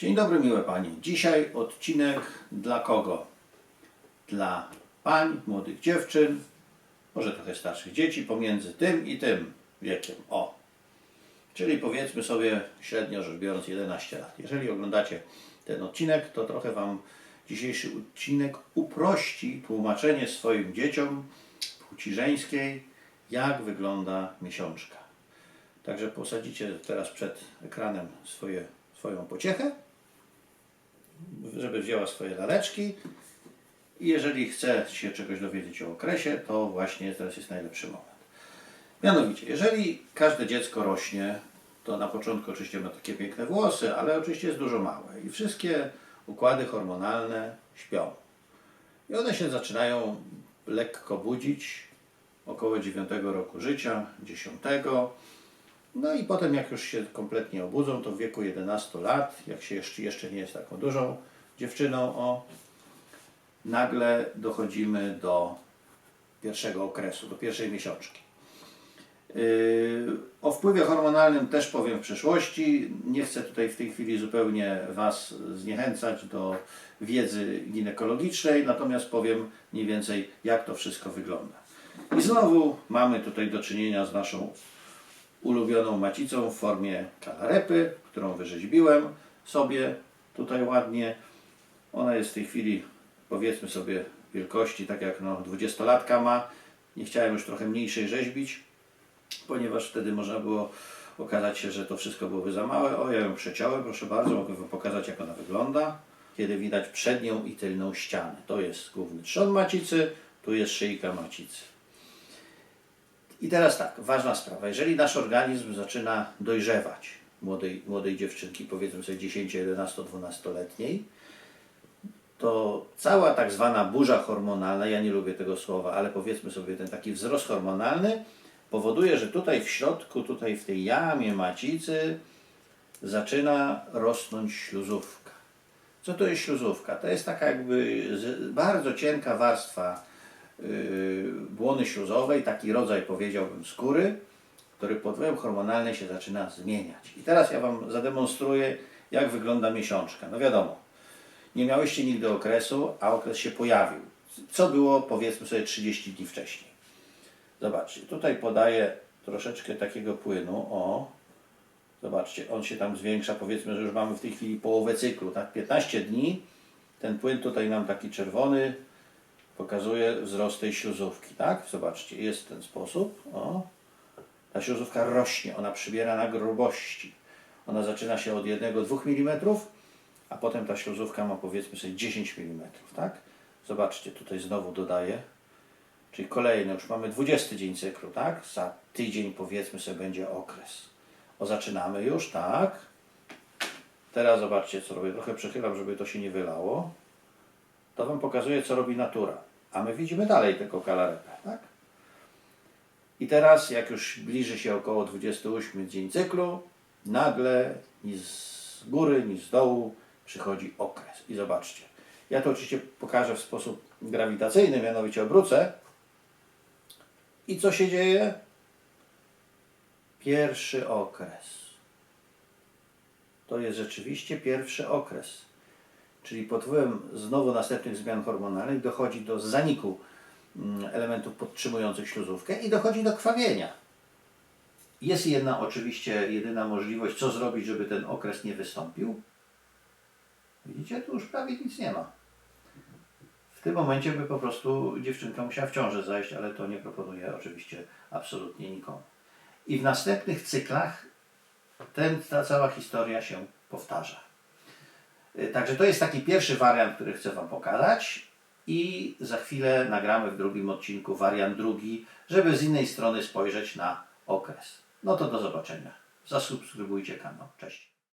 Dzień dobry, miłe panie. Dzisiaj odcinek dla kogo? Dla pań, młodych dziewczyn, może trochę starszych dzieci, pomiędzy tym i tym wiekiem. O. Czyli powiedzmy sobie średnio rzecz biorąc 11 lat. Jeżeli oglądacie ten odcinek, to trochę Wam dzisiejszy odcinek uprości tłumaczenie swoim dzieciom płci żeńskiej, jak wygląda miesiączka. Także posadzicie teraz przed ekranem swoje, swoją pociechę, żeby wzięła swoje laleczki i jeżeli chce się czegoś dowiedzieć o okresie, to właśnie teraz jest najlepszy moment. Mianowicie, jeżeli każde dziecko rośnie, to na początku oczywiście ma takie piękne włosy, ale oczywiście jest dużo małe i wszystkie układy hormonalne śpią. I one się zaczynają lekko budzić około 9 roku życia, 10. No i potem jak już się kompletnie obudzą, to w wieku 11 lat, jak się jeszcze, jeszcze nie jest taką dużą dziewczyną, o, nagle dochodzimy do pierwszego okresu, do pierwszej miesiączki. Yy, O wpływie hormonalnym też powiem w przyszłości. Nie chcę tutaj w tej chwili zupełnie Was zniechęcać do wiedzy ginekologicznej, natomiast powiem mniej więcej, jak to wszystko wygląda. I znowu mamy tutaj do czynienia z naszą ulubioną macicą w formie kalarepy, którą wyrzeźbiłem sobie tutaj ładnie. Ona jest w tej chwili, powiedzmy sobie, wielkości, tak jak no, 20-latka ma. Nie chciałem już trochę mniejszej rzeźbić, ponieważ wtedy można było okazać się, że to wszystko byłoby za małe. O, ja ją przeciąłem, proszę bardzo, mogę Wam pokazać, jak ona wygląda. Kiedy widać przednią i tylną ścianę. To jest główny trzon macicy, tu jest szyjka macicy. I teraz tak, ważna sprawa. Jeżeli nasz organizm zaczyna dojrzewać młodej, młodej dziewczynki, powiedzmy sobie 10, 11, 12-letniej, to cała tak zwana burza hormonalna, ja nie lubię tego słowa, ale powiedzmy sobie ten taki wzrost hormonalny powoduje, że tutaj w środku, tutaj w tej jamie macicy zaczyna rosnąć śluzówka. Co to jest śluzówka? To jest taka jakby bardzo cienka warstwa yy, błony śluzowej, taki rodzaj powiedziałbym skóry, który pod wpływem hormonalnym się zaczyna zmieniać. I teraz ja Wam zademonstruję, jak wygląda miesiączka. No wiadomo, nie miałyście nigdy okresu, a okres się pojawił. Co było powiedzmy sobie 30 dni wcześniej. Zobaczcie, tutaj podaję troszeczkę takiego płynu, o, zobaczcie, on się tam zwiększa, powiedzmy, że już mamy w tej chwili połowę cyklu, tak, 15 dni, ten płyn tutaj nam taki czerwony pokazuje wzrost tej śluzówki, tak, zobaczcie, jest w ten sposób, o, ta śluzówka rośnie, ona przybiera na grubości, ona zaczyna się od 1-2 mm, a potem ta śluzówka ma powiedzmy sobie 10 mm, tak, zobaczcie, tutaj znowu dodaję, Czyli kolejny, już mamy 20 dzień cyklu, tak? Za tydzień powiedzmy sobie będzie okres. O, zaczynamy już, tak? Teraz zobaczcie co robię. Trochę przechylam, żeby to się nie wylało. To Wam pokazuje co robi natura. A my widzimy dalej tego kalarepę, tak? I teraz jak już bliży się około 28 dzień cyklu, nagle ni z góry, ni z dołu przychodzi okres. I zobaczcie. Ja to oczywiście pokażę w sposób grawitacyjny, mianowicie obrócę. I co się dzieje? Pierwszy okres. To jest rzeczywiście pierwszy okres. Czyli pod wpływem znowu następnych zmian hormonalnych dochodzi do zaniku mm, elementów podtrzymujących śluzówkę i dochodzi do krwawienia. Jest jedna oczywiście jedyna możliwość, co zrobić, żeby ten okres nie wystąpił. Widzicie, tu już prawie nic nie ma. W tym momencie by po prostu dziewczynka musiała w ciążę zajść, ale to nie proponuję oczywiście absolutnie nikomu. I w następnych cyklach ten, ta cała historia się powtarza. Y, Także to jest taki pierwszy wariant, który chcę Wam pokazać i za chwilę nagramy w drugim odcinku wariant drugi, żeby z innej strony spojrzeć na okres. No to do zobaczenia. Zasubskrybujcie kanał. Cześć.